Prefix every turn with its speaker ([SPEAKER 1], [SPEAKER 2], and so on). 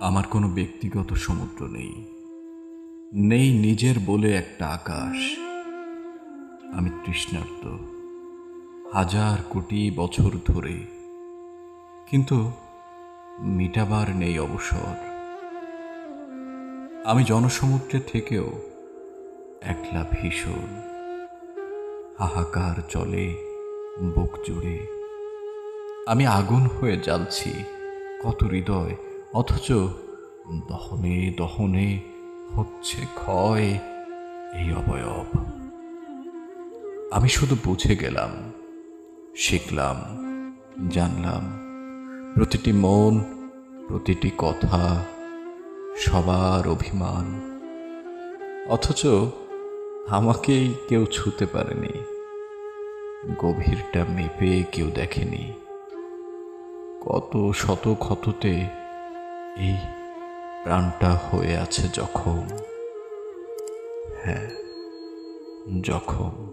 [SPEAKER 1] আমার কোনো ব্যক্তিগত সমুদ্র নেই। নেই নিজের বলে একটা আকাশ। আমি তৃষ্ণার্ত। হাজার কোটি বছর ধরে। কিন্তু মিটাবার নেই অবসর। আমি জনসমুদ্রে থেকেও একলা ভীষণ। হাহাকার চলে, বুক জুড়ে। আমি আগুন হয়ে জ্বালছি। কত হৃদয় অথচ দহনে দহনে হচ্ছে ক্ষয় এই অবয়ব। আমি শুধু বুঝে গেলাম, শিখলাম, জানলাম, প্রতিটি মন, প্রতিটি কথা, সবার অভিমান। অথচ আমাকেই কেউ ছুতে পারেনি, গভীরটা মেপে কেউ দেখেনি। কত শত ক্ষততে এই প্রাণটা হয়ে আছে যখন। হ্যাঁ জখম